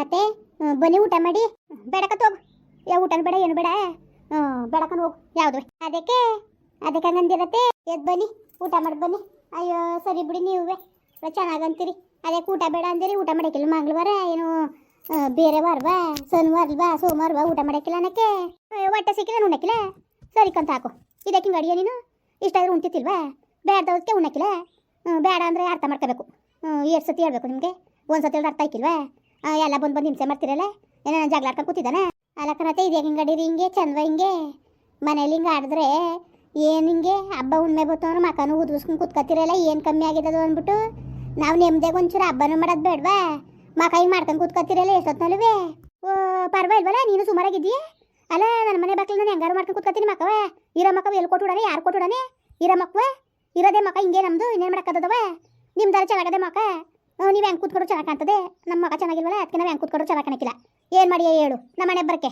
ಅತ್ತೆ ಬನ್ನಿ ಊಟ ಮಾಡಿ. ಬೇಡಕ ಹೋಗು ಯಾವ ಊಟನ ಬೇಡ, ಏನು ಬೇಡ ಬೇಡಕನ್ ಹೋಗು, ಯಾವುದು? ಅದಕ್ಕೆ ಅದಕ್ಕೆ ಹಂಗಂದಿರತ್ತೆ ಎದ್ ಬನ್ನಿ, ಊಟ ಮಾಡಿ ಬನ್ನಿ. ಅಯ್ಯೋ, ಸರಿ ಬಿಡಿ ನೀವೇ. ಚೆನ್ನಾಗಂತೀರಿ ಅದಕ್ಕೆ ಊಟ ಬೇಡ ಅಂದಿರಿ, ಊಟ ಮಾಡಕ್ಕಿಲ್ಲ. ಮಂಗಳವಾರ ಏನು ಬೇರೆ ವಾರವಾ ಬಾ ಸೋಮವಾರ ಸೋಮವಾರವಾ ಊಟ ಮಾಡಕ್ಕಿಲ್ಲ ಅನ್ನಕ್ಕೆ. ಹೊಟ್ಟೆ ಸಿಕ್ಕಿಲ್ಲ ಉಣ್ಣಕ್ಕಿಲ್ಲ ಸರಿ ಕಂತ ಹಾಕು. ಇದಕ್ಕೆ ಹಿಂಗೆ ಅಡಿಗೆ ನೀನು? ಇಷ್ಟಾದ್ರೂ ಉಣ್ತಿತ್ತಿಲ್ವಾ ಬೇಡದವಕ್ಕೆ ಉಣ್ಣಕ್ಕಿಲ್ಲ. ಬೇಡ ಅಂದರೆ ಅರ್ಥ ಮಾಡ್ಕೋಬೇಕು. ಎರಡು ಸತಿ ಹೇಳ್ಬೇಕು ನಿಮಗೆ? ಒಂದು ಸತಿ ಅರ್ಥ ಆಯ್ಕಿಲ್ವಾ? ಎಲ್ಲ ಬಂದು ಬಂದು ಹಿಂಸೆ ಮಾಡ್ತಿರಲ್ಲ? ಏನೋ ನಾನು ಆಡ್ಕೊಂಡು ಅಲ್ಲ ಅಲ್ಲಕ್ಕನತ್ತೆ ಇದು ಹಿಂಗೆ ಅಡೀರಿ ಹಿಂಗೆ? ಚಂದ್ವ ಹಿಂಗೆ? ಮನೇಲಿ ಹಿಂಗೆ ಆಡಿದ್ರೆ ಏನು ಹಿಂಗೆ? ಹಬ್ಬ ಉಣ್ಮೆ ಬತ್ತವ್ರು ಮಕನು ಉದ್ರಿಸ್ಕೊಂಡು ಕೂತ್ಕೊತಿರಲ್ಲ ಏನು ಕಮ್ಮಿ ಆಗಿದ್ದದು ಅಂದ್ಬಿಟ್ಟು? ನಾವು ನೆಮ್ಮದಿಯಾಗ ಒಂಚೂರು ಹಬ್ಬನೂ ಮಾಡೋದು ಬೇಡವಾ? ಮಕ್ಕ ಹಿಂಗೆ ಮಾಡ್ಕೊಂಡು ಕೂತ್ಕೊತಿರಲ್ಲ ಎಷ್ಟೊತ್ತಲ್ವೇ ಓ, ಪರವಾಗಿಲ್ವಲ್ಲ, ನೀನು ಸುಮಾರಾಗಿದ್ದೀಯ? ಅಲ್ಲ ನನ್ನ ಮನೆ ಬಾಕ್ಲು ನಾನು ಹೆಂಗಾರು ಮಾಡ್ಕೊಂಡು ಕೂತ್ಕೊತೀನಿ ಮಕ್ಕವ ಇರೋ ಮಕ್ಕವ ಎಲ್ಲಿ ಕೊಟ್ಟುಡಾನೆ ಯಾರು ಕೊಟ್ಟುಡಾನೆ ಇರೋ ಮಕ್ಕವ ಇರೋದೇ ಮಕ್ಕ ಹಿಂಗೆ ನಮ್ಮದು ಇನ್ನೇನು ಮಾಡಕ್ಕದವ ನಿಮ್ದಾರ ಚೆನ್ನಾಗದೆ ಮಕ? ನೀವು ಹೆಂಗೆ ಕೂತ್ಕೊಂಡು ಚೆನ್ನಾಗಿ ಕಾಣ್ತದೆ? ನಮ್ಮ ಮಗ ಚೆನ್ನಾಗಿಲ್ವಲ್ಲ ಅದಕ್ಕೆ ನಾವು ಹೆಂಗೆ ಕೂತ್ಕೊಡು ಚೆನ್ನಾಗಿ ಕಾಣಕ್ಕಿಲ್ಲ ಏನು ಮಾಡಿ ಹೇಳು ನಮ್ಮ ಮನೆ ಬರಕ್ಕೆ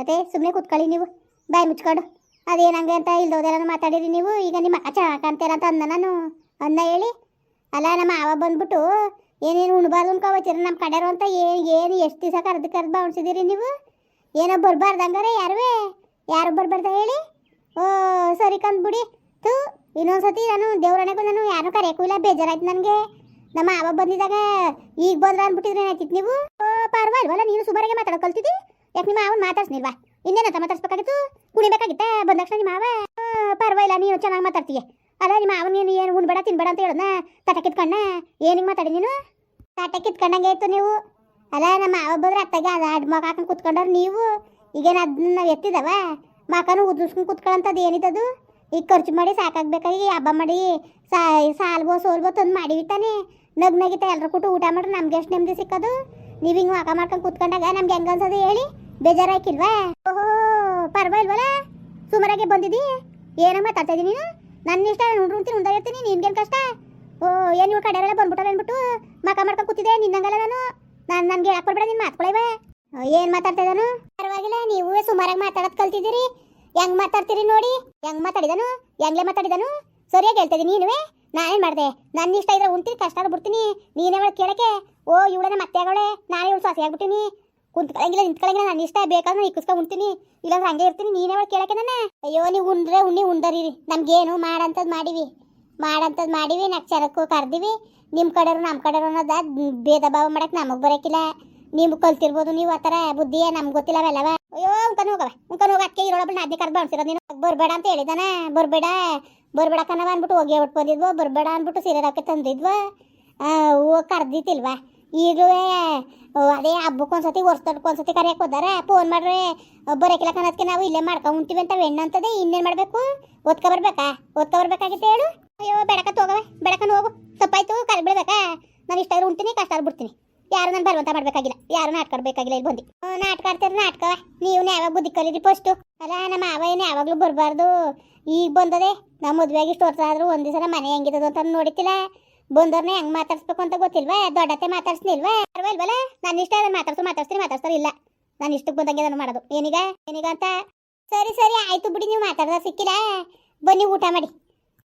ಅದೇ ಸುಮ್ಮನೆ ಕೂತ್ಕೊಳ್ಳಿ ನೀವು. ಬಾಯಿ ಮುಚ್ಕೊಂಡು. ಅದೇನಂಗೆ ಅಂತ ಇಲ್ದೋದೆಲ್ಲ ಮಾತಾಡಿರಿ ನೀವು. ಈಗ ನಿಮ್ಮ ಮಗ ಚೆನ್ನಾಗಿ ಕಾಣ್ತೀರ ಅಂತ ಅಂದ ನಾನು. ಅಂದ ಹೇಳಿ. ಅಲ್ಲ, ನಮ್ಮ ಮಾವ ಬಂದ್ಬಿಟ್ಟು, ಏನೇನು ಉಣ್ಬಾರ್ದು ಅನ್ಕೋಬತ್ತೀರ ನಮ್ಮ ಕಡೆರು ಅಂತ ಏನು ಏನು ಎಷ್ಟು ದಿವಸ ಕರೆದು ಕರೆದು ಬಾವಿಸಿದಿರಿ ನೀವು? ಏನೋ ಬರ್ಬಾರ್ದಂಗಾರೆ ಯಾರುವೇ? ಯಾರು ಬರ್ಬಾರ್ದ ಹೇಳಿ? ಓ, ಸರಿ ಕಂದ್ಬಿಡಿ. ತು ಇನ್ನೊಂದು ಸತಿ ನಾನು ದೇವ್ರಣೆಗೂ ನಾನು ಯಾರು ಕರೆಯಕ್ಕೂ ಇಲ್ಲ, ಬೇಜಾರಾಯ್ತು ನನಗೆ. ನಮ್ಮ ಮಾವ ಬಂದಿದಾಗ ಈಗ ಬಂದ್ರ ಅಂದ್ಬಿಟ್ಟಿದ್ರೆ ಏನಾಯ್ತಿತ್ತು ನೀವು? ಪರವಾಗಿಲ್ವಲ್ಲ ನೀನು ಸುಮಾರಿಗೆ ಮಾತಾಡೋ ಕಲ್ತಿದ್ದಿ? ಯಾಕೆ ನಿಮ್ಮ ಅವನ್ ಮಾತಾಡ್ಸ್ನಿಲ್ವಾ? ಇನ್ನೇನಂತ ಮಾತಾಡ್ಸ್ಬೇಕಾಗಿತ್ತು? ಕುಣಿಬೇಕಾಗಿತ್ತ? ಬಂದ ತಕ್ಷಣ ನಿಮ್ಮ ಅವ ಪರವಾಗಿಲ್ಲ ನೀನು ಚೆನ್ನಾಗಿ ಮಾತಾಡ್ತೀಯ. ಅಲ್ಲ, ನಿಮ್ಮ ಅವನ್ ಏನು ಏನು ಉಣ್ಬೇಡ, ತಿನ್ಬೇಡ ಅಂತ ಹೇಳೋಣ ತಟ ಕಿತ್ಕೊಂಡ ಏನಿಗೆ ಮಾತಾಡಿ ನೀನು? ತಟ ಕಿತ್ಕೊಂಡಂಗೆ ಇತ್ತು ನೀವು. ಅಲ್ಲ, ನಮ್ಮ ಅವ ಬಂದ್ರೆ ಅತ್ತಗೆ ಅದು ಅಡ್ ಮಗ ಹಾಕೊಂಡು ಕುತ್ಕೊಂಡವ್ರು ನೀವು. ಈಗೇನು ಅದನ್ನ ಎತ್ತಿದವ? ಮಕನು ಉದ್ರಿಸ್ಕೊಂಡು ಕುತ್ಕೊಳ್ಳೋಂಥದ್ದು ಏನಿದದು ಈಗ ಖರ್ಚು ಮಾಡಿ ಸಾಕಾಗಬೇಕಾಗಿ ಹಬ್ಬ ಮಾಡಿ ಸಾಲ್ಬೋ ಸೋಲ್ಬೋ ತಂದು ಮಾಡಿವಿ ತಾನೆ ನಗ್ ನಗಿತ ಎಲ್ಲರೂ ಕೂಟ ಊಟ ಮಾಡ್ರೆ ನಮ್ಗೆ ಎಷ್ಟು ನೆಮ್ಮದಿ ಸಿಕ್ಕದು? ನೀವು ಹಿಂಗೆ ಮಕ ಮಾಡ್ಕೊಂಡು ಕೂತ್ಕೊಂಡಾಗ ನಮ್ಗೆ ಹೆಂಗೆ ಅನ್ಸೋದು ಹೇಳಿ? ಬೇಜಾರಾಕಿಲ್ವಾ ಓಹೋ ಪರವಾಗಿಲ್ವಲ್ಲ ಸುಮಾರಾಗೆ ಬಂದಿದ್ದಿ ಏನಮ್ಮ ಮಾತಾಡ್ತಾ ಇದೀನಿ ನೀನು? ನನ್ನ ಇಷ್ಟ ಉಂಡ್ರು ಉಂತೀನಿ ಉಂಡ ಇರ್ತೀನಿ, ನಿನ್ಗೇನು ಕಷ್ಟ? ಓ, ಏನು ನೀವು ಕಡೆಯವರೆಲ್ಲ ಬಂದ್ಬಿಟ್ಟಾರೆ ಅಂದ್ಬಿಟ್ಟು ಮಕ ಮಾಡ್ಕೊಂಡು ಕೂತಿದ್ದೆ ನಿನ್ನಂಗಲ್ಲ ನಾನು. ನಾನು, ನನಗೆ ಹೇಳಕ್ ನೀನು ಮಾತ್ಕೊಳವ ಏನು ಮಾತಾಡ್ತಾ ಇದ್ದಾನು ಪರವಾಗಿಲ್ಲ, ನೀವು ಸುಮಾರಾಗಿ ಮಾತಾಡೋದು ಕಲ್ತಿದ್ದೀರಿ. ಹೆಂಗ್ ಮಾತಾಡ್ತೀರಿ ನೋಡಿ? ಹೆಂಗ್ ಮಾತಾಡಿದನು? ಹೆಂಗ್ಲೇ ಮಾತಾಡಿದನು? ಸರಿಯಾಗಿ ಹೇಳ್ತಾ ಇದೀನಿ ನೀನುವೆ? ನಾನೇನ್ ಮಾಡಿದೆ? ನನ್ನ ಇಷ್ಟ ಇದ್ರೆ ಉಂತೀನಿ ಕಷ್ಟ ಬಿಡ್ತೀನಿ. ನೀನೇ ಅವಳು ಕೇಳಕ್ಕೆ. ಓ ಇವಳನ್ನ ಮತ್ತೆ ಆಗೋಳೆ ನಾನೇ ಇವಳು ಸೊಸೆ ಆಗ್ಬಿಟ್ಟಿನಿ ಕುಂತ್ಕೊಳಂಗಿಲ್ಲ, ನಿಂತ್ಕೊಳಂಗಿಲ್ಲ ನನ್ನ ಇಷ್ಟ. ಬೇಕಾದ್ರೆ ನಾನು ಇಕ್ಕಿಸ್ಕೊಂಡು ಉಣ್ತೀನಿ. ಇಲ್ಲಾಂದ್ರೆ ಹಂಗೆ ಇರ್ತೀನಿ. ನೀನೇ ಅವಳು ಕೇಳಕ್ಕೆ ನನ್ನ ಅಯ್ಯೋ, ನೀವು ಉಂಡ್ರೆ ಉಣ್ಣಿ, ಉಂಡರಿರಿ. ನಮಗೇನು ಮಾಡಂತದ್ ಮಾಡಿವಿ. ಮಾಡಂತದ್ ಮಾಡಿವಿ ನಾಲ್ಕು ಚರಕ್ಕೂ ಕರ್ದಿವಿ. ನಿಮ್ಮ ಕಡೆರು ನಮ್ಮ ಕಡೆಯವರು ಅನ್ನೋದು ಭೇದ ಭಾವ ಮಾಡಕ್ಕೆ ನಮಗೆ ಬರೋಕ್ಕಿಲ್ಲ ನಿಮ್ಗೆ ಕಲ್ತಿರ್ಬೋದು ನೀವು ಆ ಥರ. ಬುದ್ಧಿಯೇ ನಮ್ಗೆ ಗೊತ್ತಿಲ್ಲ ಅವೆಲ್ಲವ. ಅಯ್ಯೋ ಉಂಕನ್ ಹೋಗವ ಉಂಕನ್ ಹೋಗ ಇರೋಳ ಇರೋಳೊಬ್ಬಳು ನಾದ್ನಿ ಕರ್ದು ಬಾಳ್ಸಿರೋದು ನೀನು ಬರ್ಬೇಡ ಅಂತ ಹೇಳಿದಾನೆ ಬರ್ಬೇಡ ಬರ್ಬೇಡ ಕಣವ ಅಂದ್ಬಿಟ್ಟು ಹೋಗಿ ಬಿಟ್ಟು ಬಂದಿದ್ವು. ಬರ್ಬೇಡ ಅಂದ್ಬಿಟ್ಟು ಸೀರೆ ಹಾಕಿ ತಂದಿದ್ವು. ಕರ್ದಿತ್ತಿಲ್ವಾ? ಈಗಲೂ ಅದೇ ಹಬ್ಬಕ್ಕೆ ಒಂದ್ಸತಿ ವರ್ಷದಕ್ಕೆ ಒಂದ್ಸತಿ ಕರೆಯಕ್ಕೆ ಹೋದಾರ. ಫೋನ್ ಮಾಡ್ರೆ ಬರೋಕಿಲ್ಲ ಕನದಕ್ಕೆ ನಾವು ಇಲ್ಲೇ ಮಾಡ್ಕೊಂಡು ಉಂತೀವಿ ಅಂತ ಹೆಣ್ಣು ಅಂತದೆ. ಇನ್ನೇನು ಮಾಡಬೇಕು? ಓದ್ಕೊ ಬರ್ಬೇಕಾ? ಓದ್ಕೊ ಬರ್ಬೇಕಾಗಿತ್ತು ಹೇಳು. ಅಯ್ಯೋ ಬೆಳಕ ಹೋಗವೆ ಬೆಳಕನ್ನು ಹೋಗು. ತಪ್ಪಾಯ್ತು ಕರೆ ಬಿಡ್ಬೇಕಾ? ನಾನು ಇಷ್ಟ ಉಣ್ತೀನಿ ಕಷ್ಟ ಆದ್ರೂ ಬಿಡ್ತೀನಿ. ಯಾರು ನಾನು ಬರುವಂತ ಮಾಡ್ಬೇಕಾಗಿಲ್ಲ? ಯಾರು ನಾಟಕ ಆಡ್ಬೇಕಾಗಿಲ್ಲ? ಇಲ್ಲಿ ಬಂದು. ನಾಟಕ ಆಡ್ತಾರೆ ನಾಟಕ ನೀವು ಯಾವಾಗ ಬುದ್ಧಿ ಕಲೀರಿ ಫಸ್ಟು ಅಲ್ಲ, ನಮ್ಮ ಮಾವ ಏನು ಯಾವಾಗಲೂ ಬರಬಾರ್ದು. ಈಗ ಬಂದದೆ ನಮ್ಮ ಮದುವೆಗೆ ಇಷ್ಟು ವರ್ಷ ಆದ್ರೂ ಒಂದು ಮನೆ ಹೆಂಗಿರೋದು ಅಂತ ನೋಡಿತಿಲ್ಲ. ಬಂದವ್ರನ್ನ ಹೆಂಗ್ ಮಾತಾಡ್ಸ್ಬೇಕು ಅಂತ ಗೊತ್ತಿಲ್ವಾ? ದೊಡ್ಡತೆ ಮಾತಾಡ್ಸ್ನಿಲ್ವಾ? ನನ್ ನನ್ನ ಇಷ್ಟ ಅದನ್ನ ಮಾತಾಡ್ಸು, ಮಾತಾಡ್ಸ್ತೀನಿ, ಮಾತಾಡ್ಸ್ತಾರ ಇಲ್ಲ. ನಾನು ಇಷ್ಟಕ್ಕೆ ಬಂದಂಗೆ ಅದನ್ನು ಮಾಡೋದು. ಏನೀಗ? ಏನೀಗ ಅಂತ? ಸರಿ ಸರಿ, ಆಯ್ತು ಬಿಡಿ, ನೀವು ಮಾತಾಡ್ದ ಸಿಕ್ಕಿಲ್ಲ. ಬನ್ನಿ, ಊಟ ಮಾಡಿ.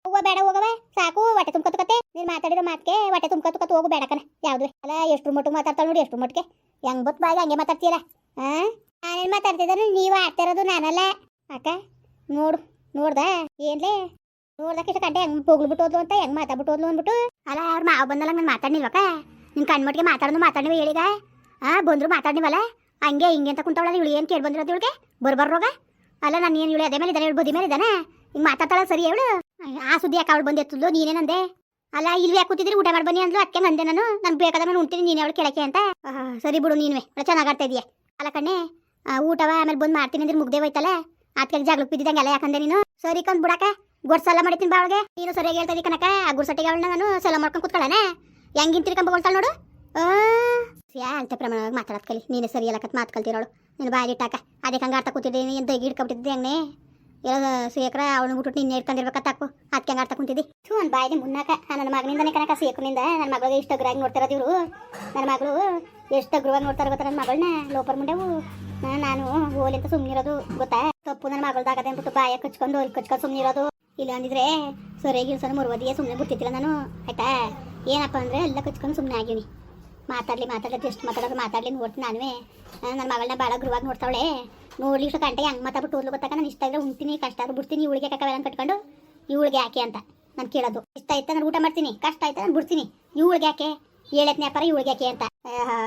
ಹೋಗುವ ಬೇಡ, ಹೋಗವ. ಸಾಕು, ಹೊಟ್ಟೆ ತುಂಬ್ಕೊತಕತ್ತೆ ನೀನು ಮಾತಾಡಿರೋ ಮಾತಿಗೆ ಹೊಟ್ಟೆ ತುಂಬ್ಕೊತಕತ್ತು ಹೋಗು ಬೇಡ ಕಣ. ಯಾವ್ದು ಅಲ್ಲ ಎಷ್ಟು ಮಟ್ಟಿಗೆ ಮಾತಾಡ್ತಾಳೆ ನೋಡಿ ಎಷ್ಟು ಮಟ್ಟಿಗೆ. ಹೆಂಗ್ ಬತ್ ಬಾಯಿಗೆ ಹಂಗೆ ಮಾತಾಡ್ತೀರಾ ಹಾ ನಾನೇನು ಮಾತಾಡ್ತಿದ್ದಾನು, ನೀವು ಆಡ್ತಿರೋದು ನಾನಲ್ಲ. ಅಕ್ಕ, ನೋಡು, ನೋಡ್ದ? ಏನ್ಲೇ? ನೋಡ್ದಕ್ಕೆ ಇಷ್ಟ ಕಂಡೆ, ಹೆಂಗ್ ಹೋಗ್ಬಿಟ್ಟು ಹೋದ್ಲು ಅಂತ, ಹೆಂಗ್ ಮಾತಾಡ್ಬಿಟ್ಟು ಹೋದ್ಲು ಅಂದ್ಬಿಟ್ಟು. ಅಲ್ಲ, ಅವ್ರ ಮಾವ ಬಂದಲ್ಲ ನಾನು ಮಾತಾಡ್ನಿಲ್ವಕ್ಕ ನಿನ್ ಕಣ್ಮಟ್ಟಿಗೆ ಮಾತಾಡೋದು ಮಾತಾಡ್ನಿವ ಹೇಳಿಗ? ಆ, ಬಂದ್ರು ಮಾತಾಡ್ನಿವಲ್ಲ? ಹಂಗೆ, ಹಿಂಗೆ ಅಂತ ಕುಂತವಳ ಇವಳು, ಏನು ಕೇಳಿ ಬಂದಿರೋದು ಇವಳಿಗೆ ಬರ್ಬರ್ರೋಗ ಅಲ್ಲ, ನಾನು ಏನು ಇವಳು ಅದೇ ಮೇಲೆ ಇದ್ದಾನೆ ಇವಳು ಬದಿ ಮೇಲೆ ಇದ್ದಾನೆ ಹಿಂಗೆ ಮಾತಾಡ್ತಾಳ ಸರಿ ಅವಳು? ಆ ಸುದ್ದಿ ಯಾಕೆ ಅವಳು ಬಂದು ಎತ್ತದ್ಲು? ನೀನೇನಂದೆ? ಅಲ್ಲ ಯಾಕೆ ಕೂತಿದ್ರಿ ಊಟ ಮಾಡಿ ಬನ್ನಿ ಅಂದ್ಲು. ಅದಕ್ಕೆ ನಂದೆ ನಾನು. ನಾನು ಬೇಕಾದ ನಾನು ಉಣ್ತೀನಿ. ನೀನು ಅವಳು ಕೆಳಕ್ಕೆ ಅಂತ. ಸರಿ ಬಿಡು, ನೀನುವೆ. ಚೆನ್ನಾಗಿ ಆಡ್ತಾ ಇದೀಯ? ಅಲ್ಲ ಕಣ್ಣೆ ಊಟವ ಆಮೇಲೆ ಬಂದು ಮಾಡ್ತೀನಿ ಅಂದ್ರೆ ಮುಗ್ದೆ ಹೋಯ್ತಲ್ಲ? ಅದಕ್ಕೆ ಜಾಗ್ಲಕ್ಕೆ ಬಿದ್ದಿದ್ದಂಗೆ ಎಲ್ಲ ಯಾಕಂದೆ ನೀನು? ಸರಿ ಕಂದ್ ಬಿಡಕ ಗುಡ್ಸಲ್ಲ ಮಾಡ್ತೀನಿ ಬಾ ಅವಳಿಗೆ. ನೀನು ಸರಿಯಾಗಿ ಹೇಳ್ತಾ ಇದ್ದೀನಿ ಕನಕ ಆ ಗುಡ್ಸಟ್ಟಿಗೆ ಅವಳನ್ನ ನಾನು ಸಲ ಮಾಡ್ಕೊಂಡು ಕೂತ್ಕೊಳ್ಳೋಣ ಹೆಂಗಿನ್ ತಿರ್ಕೊಂಬೋಳ್ತಾಳೆ ನೋಡು. ಯಾ, ಅಂತ ಪ್ರಮಾಣವಾಗಿ ಮಾತಾಡೋದ್ ಕಲಿ. ನೀನೇ ಸರಿ ಎಲ್ಲ ಕತ್, ಮಾತು ಕಲ್ತಿರೋಳು ನೀನು ಬಾಯಿ ಇಟ್ಟಾಕ. ಅದಕ್ಕೆ ಹಂಗೆ ಆಡ್ತಾ ಕೂತಿದ್ದೀನಿ ಎಂದ ಹಿಡ್ಕೊಬಿಟ್ಟಿದ್ದೆ ಹಂಗೆ ಎಲ್ಲ ಸೇಕ್ರ ಅವಳು ಬಿಟ್ಟು ನಿನ್ನೆ ಇಟ್ಕೊಂಡಿರ್ಬೇಕತ್ತ ಹಾಕು ಅದಕ್ಕೆ ಹಂಗೆ ಆಡ್ತಾ ಕುಂತಿದ್ದಿ? ಥೂ ಒಂದು ಬಾಯಿಗೆ ಮುನ್ನಾಕ. ನನ್ನ ಮಗನಿಂದನೇ ಕನಕ ಸೇಕನಿಂದ ನನ್ನ ಮಗಳಿಗೆ ಇಷ್ಟ ಅಗ್ರಾಗಿ ನೋಡ್ತಿರೋದು ಇವರು. ನನ್ನ ಮಗಳು ಎಷ್ಟು ಅಗ್ರವಾಗಿ ನೋಡ್ತಾರೆ ಗೊತ್ತಾ ನನ್ನ ಮಗಳನ್ನ ಲೋಪರ್ ಮುಂಡೆವು. ನಾನು ನಾನು ಹೋಲಿ ಅಂತ ಸುಮ್ಮನಿರೋದು ಗೊತ್ತಾ? ತಪ್ಪು ನನ್ನ ಮಗಳ್ದಾಗದೆ ಅಂದ್ಬಿಟ್ಟು ಬಾಯ ಕಚ್ಕೊಂಡು ಹೋಲಿ ಕಚ್ಕೊಂಡು ಸುಮ್ಮನಿರೋದು ಇಲ್ಲ ಅಂದಿದ್ರೆ ಸಣ್ಣ ಮುರುವದಿಯೇ ಸುಮ್ಮನೆ ಬಿಡ್ತಿದ್ದಿಲ್ಲ ನಾನು. ಆಯ್ತಾ? ಏನಪ್ಪ ಅಂದ್ರೆ ಎಲ್ಲ ಕಚ್ಕೊಂಡು ಸುಮ್ಮನೆ ಆಗಿವ್ನಿ. ಮಾತಾಡ್ಲಿ ಮಾತಾಡೋದು ಎಷ್ಟು ಮಾತಾಡೋದು, ಮಾತಾಡ್ಲಿ ನೋಡ್ತೀನಿ ನಾನುವೇ. ನನ್ನ ಮಗಳನ್ನ ಭಾಳ ಗುರುವಾಗಿ ನೋಡ್ತಾವಳೆ. ನೋಡ್ಲಿ ಇಷ್ಟು ಗಂಟೆ ಹೆಂಗೆ ಮಾತಾಡ್ಬಿಟ್ಟು ಓದ್ಲು ಗೊತ್ತಾಗ ನಾನು ಇಷ್ಟ ಇದ್ರೆ ಉಣ್ತೀನಿ, ಕಷ್ಟ ಆದ್ರೂ ಬಿಡ್ತೀನಿ, ಇವಳಿಗೆ ಕಟ್ಕೊಂಡು ಇವಳಿಗೆ ಯಾಕೆ ಅಂತ ನಾನು ಕೇಳೋದು. ಇಷ್ಟ ಆಯ್ತಾ ನಾನು ಊಟ ಮಾಡ್ತೀನಿ, ಕಷ್ಟ ಆಯ್ತಾ ನಾನು ಬಿಡ್ತೀನಿ, ಇವಳಿಗೆ ಯಾಕೆ? ಏಳತ್ನೇ ವ್ಯಾಪಾರ ಇವಳಿಗೆ ಯಾಕೆ ಅಂತ.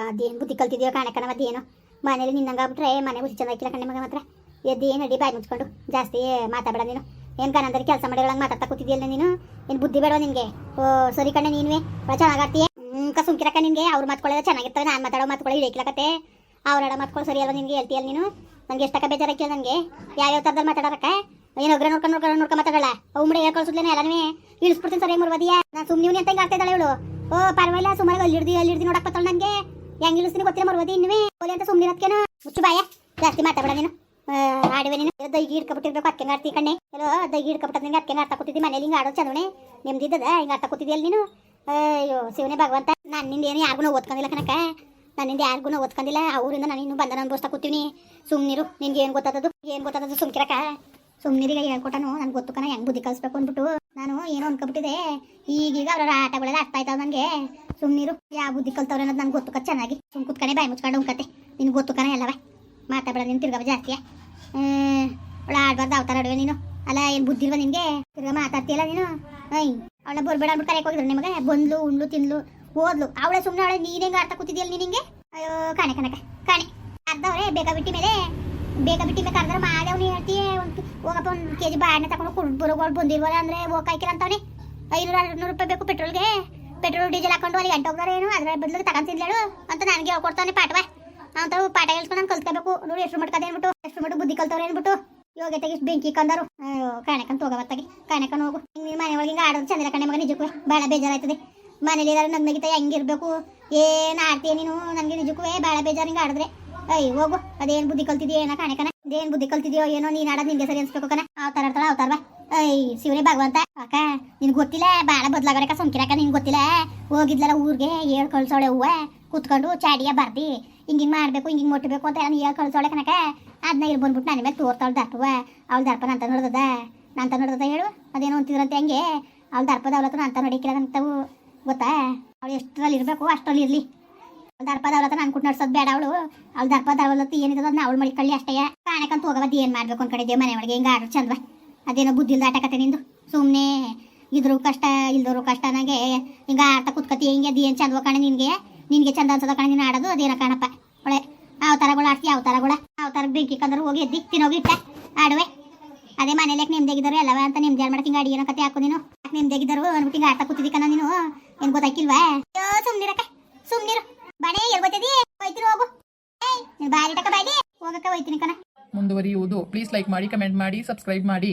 ಅದೇನು ಬುದ್ಧಿ ಕಲ್ತಿದ್ಯೋ ಕಾಣಕನ ಅದೇನು. ಮನೇಲಿ ನಿನ್ನಂಗಾಗ್ಬಿಟ್ರೆ ಮನೆ ಬುದ್ಧಿ ಚೆನ್ನಾಗಿಲ್ಲ ಕಣ್ಣೆ ಮಗ ಮಾತ್ರ. ಎದ್ದೇನು ಅಡಿ ಬಾಯಿ ಮುಚ್ಕೊಂಡು ಜಾಸ್ತಿ ಮಾತಾಡಬೇಡ ನೀನು. ಏನು ಕಾಣಂದ್ರೆ ಕೆಲಸ ಮಾಡಿರೋಂಗೆ ಮಾತಾಡ್ತಾ ಕೂತಿದ್ಯಲ್ಲ ನೀನು? ಏನು ಬುದ್ಧಿ ಬೇಡವಾ ನಿನಗೆ? ಓ, ಸರಿ ಕಣ್ಣೆ ನೀನುವೆ. ಭಾಳ ಹ್ಞೂ ಸುಮ್ಕಿರಕ್ಕ ನಿನಗೆ ಅವ್ರು ಮಾತ್ಕೊಳ್ಳೋದು ಚೆನ್ನಾಗಿರ್ತವೆ, ನಾನು ಮಾತಾಡೋ ಮಾತುಗಳು ಅವ್ರು ಅವ್ರ ಮಾತ್ಕೊಳ್ಳೋ ಸರಿ ಅಲ್ವಾ ನಿನಗೆ, ಹೇಳ್ತೀಯಲ್ಲ ನೀನು? ನನಗೆ ಎಷ್ಟಕ್ಕ ಬೇಜಾರಾಕಿಲ್ಲ ನನಗೆ. ಯಾವ್ಯಾವ ಥರದಲ್ಲಿ ಮಾತಾಡೋರಕ್ಕ ಏನು ಒಗ್ರೆ ನೋಡ್ಕೊಂಡು ನೋಡ್ಕೊಂಡು ನೋಡ್ಕೊಂಡು ಮಾತಾಡಲ್ಲ ಉಮ್ಮಡೆ ಹೇಳ್ಕೊಳ್ಸುದ್ಲೇನೆ ಎಲ್ಲನೇ. ಇಳಿಸ್ಬಿಡ್ತೀನಿ ಸರಿ ಮರ್ವದಿಯ ನಾನು ಸುಮ್ಮನೆ ಅಂತ ಹಿಂಗೆ ಆಗ್ತಾ ಇವಳು? ಓ, ಪರವಾಗಿಲ್ಲ ಸುಮಾರು ಅಲ್ಲಿ ಹಿಡ್ದು ಅಲ್ಲಿ ಹಿಡ್ದು ನೋಡಕ್ ಬರ್ತಾಳೆ ನನಗೆ ಹೆಂಗ್ ಇಳಿಸ್ತೀನಿ ಗೊತ್ತಿಲ್ಲ ಮರ್ವದಿ ಇನ್ನುವೇ. ಓಲಿ ಅಂತ ಸುಮ್ಮನೆ ಇರೋದ್ಕೇನು? ಮುಚ್ಚು ಬಾಯ ಜಾಸ್ತಿ ಮಾತಾಡ ನೀನು. ಆಡುವೆ ನೀನು. ದೈಗಿ ಹಿಡ್ಕೊಬಿಟ್ಟಿರ್ಬೇಕು ಅದಕ್ಕೆ ಆಡ್ತಿ ಕಣ್ಣೆ. ಹಲೋ ದೈಗಿ ಹಿಡ್ಕೊಬಿಟ್ಟ ನಿಂಗೆ ಅದಕ್ಕೆ ಆಡ್ತಾ ಕೂತಿದ್ದಿ ಮನೇಲಿ, ಹಿಂಗೆ ಆಡೋದು ಚಂದವಣೆ. ನಿಮ್ದಿದ್ದದ, ಹಿಂಗೆ ಆಡ್ತಾ ಕೂತಿದ್ಯಲ್ಲ ನೀನು? ಅಯ್ಯೋ, ಶಿವನೇ ಭಗವಂತ ನನ್ನಿಂದ ಏನು ಯಾರಿಗೂ ಓದ್ಕೊಂಡಿಲ್ಲ ಕನಕ ನನ್ನಿಂದ ಯಾರಿಗೂ ಓದ್ಕೊಂಡಿಲ್ಲ? ಅವರಿಂದ ನಾನು ಇನ್ನೂ ಬಂದ ಅನ್ಭವಿಸ್ತಾ ಕೂತೀನಿ. ಸುಮ್ಮನಿರು ನಿನ್ಗೆ ಏನು ಗೊತ್ತಾದದು ಏನು ಗೊತ್ತಾದದು ಸುಮ್ಕಿರಕ ಸುಮ್ಮನಿರಿಗೆ ಹೇಳ್ಕೊಟ್ಟನು? ನನ್ಗೆ ಗೊತ್ತು ಹೆಂಗ್ ಬುದ್ಧಿ ಕಲಿಸ್ಬೇಕು ಅಂದ್ಬಿಟ್ಟು. ನಾನು ಏನೋ ಅನ್ಕೊಬಿಟ್ಟಿದೆ ಈಗೀಗ ಅವ್ರ ಆಟಗಳೆಲ್ಲ ಆಗ್ತಾ ಇದ್ದಾವೆ ನನಗೆ. ಸುಮ್ಮನಿರು ಯಾವ ಬುದ್ಧಿ ಕಲ್ತವ್ರೆ ಅನ್ನೋದು ನನ್ಗೆ ಗೊತ್ತು ಚೆನ್ನಾಗಿ. ಸುಮ್ ಕುತ್ಕಣೆ ಬಾಯಿ ಮುಚ್ಕೊಂಡು ಉಂಕತೆ ನಿನ್ಗೆ ಗೊತ್ತು ಎಲ್ಲವ ಮಾತಾಡಬೇಡ, ನೀನು ತಿರ್ಗವ ಜಾಸ್ತಿಯ? ಅವಳ ಆಡ್ಬಾರ್ದು, ಅವತಾರ ಆಡುವೆ ನೀನು. ಅಲ್ಲ, ಏನು ಬುದ್ಧಿ ಇಲ್ವಾ ನಿನಗೆ? ಮಾತಾಡ್ತಿಯಲ್ಲ ಮಾತಾಡ್ತೀಯಲ್ಲ ನೀನು? ಐ ಅವಳ ಬರ್ಬೇಡ ಅಂದ್ಬಿಟ್ಟು ಕರೆಕ್ ಹೋಗಿದ್ರು ನಿಮಗೆ? ಬಂದ್ಲು, ಉಂಡ್ಲು ತಿನ್ಲು ಓದ್ಲು. ಅವಳೆ ಸುಮ್ಮನೆ ಅವಳೆ ನೀನ್ ಹೆಂಗೆ ಆಡ್ತಾ ಕೂತಿದ್ಯಲ್ಲ ನೀನು ಅಯ್ಯೋ, ಕಾಣೆ ಕನಕ ಕಾಣೆ ಅರ್ಧವ್ರೆ ಬೇಗ ಬಿಟ್ಟಿ ಮೇಲೆ? ಬೇಗ ಬಿಟ್ಟಿ ಮೇಲೆ ಕರೆದ್ರೆ ಮಾಡಿ ಅವ್ನು ಹೇಳ್ತೀಯ ಹೋಗಪ್ಪ, ಒಂದು ಕೆ ಜಿ ಬಾಳೆಣ್ಣೆ ತಗೊಂಡು ಕುಡ್ ಬರೋಗಳು ಬಂದಿಲ್ವಲ್ಲ ಅಂದರೆ ಹೋಗಾಕಿಲ್ಲ ಅಂತವನೆ ಐನೂರು ರೂಪಾಯಿ ಬೇಕು ಪೆಟ್ರೋಲ್ಗೆ. ಪೆಟ್ರೋಲ್, ಡೀಸೆಲ್ ಹಾಕೊಂಡು ಅಲ್ಲಿ ಗಂಟೆ ಹೋಗ್ದಾರೆ ಏನು? ಅದ್ರ ಬದಲಿಗೆ ತಗೊಂತಿದ್ಲೇಳು ಅಂತ ನನಗೆ ಹೇಳ್ಕೊಡ್ತಾನೆ ಪಾಠವ ಅಂತ ಪಾಠ ಹೇಳ್ಕೊಂಡು ನಾನು ಕಲ್ತ್ಕೋಬೇಕು. ನೋಡಿ, ಎಷ್ಟು ಮಟ್ಕದೆ ಅಂದ್ಬಿಟ್ಟು, ಎಷ್ಟು ಮಟ್ಟ ಬುದ್ಧಿ ಕಲ್ತವ್ರೆ ಏನ್ಬಿಟ್ಟು ಇಷ್ಟು ಬೆಂಕಿ ಕಂದರು. ಕಾಣಕಂತ ಹೋಗ ಹೋಗವತ್ತಾಗೆ ಕಾಣಕನ್ ಹೋಗು. ಹಿಂಗೆ ಮನೆ ಒಳಗೆ ಹಿಂಗೆ ಆಡೋದು ಚಂದಿಲ್ಲ ಕಣ್ಣೆ ಮಗ ನಿಜಕ್ಕೂ. ಭಾಳ ಬೇಜಾರಾಯ್ತದೆ. ಮನೇಲಿ ಇದ್ದಾರೆ ನನ್ನ ಮಗಿತ ಹೆಂಗಿರ್ಬೇಕು? ಏನು ಆಡ್ತೀಯ ನೀನು? ನನಗೆ ನಿಜಕ್ಕೂ ಭಾಳ ಬೇಜಾರು ಹಿಂಗೆ ಆಡಿದ್ರೆ. ಅಯ್ಯ ಹೋಗು. ಅದೇನು ಬುದ್ಧಿ ಕಲ್ತಿದ್ಯೋ ಏನೋ ಕಾಣಕನ ಕಣ? ಅದೇನು ಬುದ್ಧಿ ಕಲ್ತಿದ್ಯೋ ಏನೋ ನೀನು ಆಡೋದು ನಿಂಗೆ ಸರಿ ಅನ್ಸ್ಬೇಕು ಕಣ. ಅವತಾರ ಆಡ್ತಾಳ, ಅವತಾರ ಬಾ. ಅಯ್ಯ ಶಿವನೇ ಭಗವಂತ. ಅಕ್ಕ, ನಿನ್ಗೆ ಗೊತ್ತಿಲ್ಲ? ಭಾಳ ಬದ್ಲಾಗಡಕ ಸೊಂಕಿರಕ ನಿನ್ಗೆ ಗೊತ್ತಿಲ್ಲ? ಹೋಗಿದ್ಲಲ್ಲ ಊರಿಗೆ ಹೇಳ್ ಕಳ್ಸೋಳೆ ಹೂವ ಕೂತ್ಕೊಂಡು ಚಾಡಿಯ ಬರ್ದಿ. ಹಿಂಗೆ ಹಿಂಗೆ ಮಾಡಬೇಕು, ಹಿಂಗೆ ಹಿಂಗೆ ಮುಟ್ಟಬೇಕು ಅಂತ ಹೇಳಿ ಹೇಳ್ ಕಳ್ಸೋಳೆ ಕನಕ ಅದನ್ನ ಇಲ್ಲಿ ಬಂದ್ಬಿಟ್ಟು ನನ್ನ ಮೇಲೆ ತೋರ್ತಾಳ ದರ್ಪವ ಅವ್ಳ ದರ್ಪನ ಅಂತ ನೋಡ್ದದ? ನಂತ ನೋಡ್ದದ ಹೇಳು? ಅದೇನೋ ಅಂತಿದ್ರಂತೆ ಹಂಗೆ? ಅವ್ಳ ದರ್ಪದ ಅವಳತ್ರ ಅಂತ ನಡಿಕಿಲ್ಲ ಅಂತವು. ಗೊತ್ತಾ? ಅವಳು ಎಷ್ಟರಲ್ಲಿ ಇರಬೇಕು, ಅಷ್ಟರಲ್ಲಿ ಇರಲಿ. ದರ್ಪ ದವಲತ್ತ ನಾನು ಕುಟ್ ನಡ್ಸೋದು ಬೇಡ ಅವಳು. ಅವಳು ದರ್ಪದ ದವಲತ್ತು ಏನಿದೆ ಅದನ್ನ ಅವಳು ಮಳಿ ಕಳ್ಳಿ ಅಷ್ಟೇ. ಕಾಣಕಂತ ಹೋಗಬದ್ದು ಏನು ಮಾಡ್ಬೇಕು ಅನ್ಕೊಂಡಿದ್ದೆ ಮನೆ ಒಳಗೆ? ಹಿಂಗೆ ಆಡ್ರು ಚಂದ್ವ. ಅದೇನೋ ಬುದ್ಧಿ ಇಲ್ದ ಆಟಕತೆ ನಿಂದು? ಸುಮ್ಮನೆ ಇದ್ರು ಕಷ್ಟ, ಇಲ್ದೋರು ಕಷ್ಟ ನನಗೆ ಹಿಂಗೆ ಆಡ್ತಾ ಕುತ್ಕತಿ ಹಿಂಗೆ? ಅದೇನು ಚಂದ್ವ ಕಣೆ ನಿನಗೆ? ನಿನಗೆ ಚಂದ ಅನ್ಸದ ಕಣೆ ನೀನು ಆಡೋದು? ಅದೇನೋ ಕಾಣಪ್ಪ. ಒಳ್ಳೆ ಅವತಾರಗಳು ಆಡ್ತಿ ಅವತಾರಗಳ ಅವತಾರ ಬೆಂಕಿ ಕಂದ್ರೆ ಹೋಗಿ ಎದ್ದಿ ತಿನ್ನೋಗಿ ಇಟ್ಟ. ಆಡುವೆ. ಅದೇ ಮನೇಲಿ ಯಾಕೆ ನೆಮ್ಮದಿಯಾಗಿದ್ದಾರೆ ಎಲ್ಲವ ಅಂತ ನಿಮ್ದು ಯಾರು ಮಾಡ್ತೀನಿ ಗಾಡಿ ಕತೆ ಹಾಕು ನೀನು. ಯಾಕೆ ನೆಮ್ಮದಿಯಾಗಿದ್ದರು ಅಂದ್ಬಿಟ್ಟು ಹಿಂಗೆ ಆಡ್ತಾ ಕೂತಿದ್ದಿ ನೀನು. ಏನ್ ಗೊತ್ತಾಕಿಲ್ವಾ ಅಯ್ಯೋ ಸುಮ್ನಿರಕ್ಕ ಸುಮ್ನಿರು. ಬಣೆ ಎಲ್ಲಿ ಗೊತ್ತಿದಿ ಹೋಯ್ತೀನಿ ಹೋಗು. ಬಾರಿ ಟಕ ಬಾಯ್ಲಿ ಹೋಗಕ್ಕ ಹೋಯ್ತೀನಿ ಕಣ. ಮುಂದುವರಿಯುವುದು. ಪ್ಲೀಸ್ ಲೈಕ್ ಮಾಡಿ ಕಮೆಂಟ್ ಮಾಡಿ ಸಬ್ಸ್ಕ್ರೈಬ್ ಮಾಡಿ.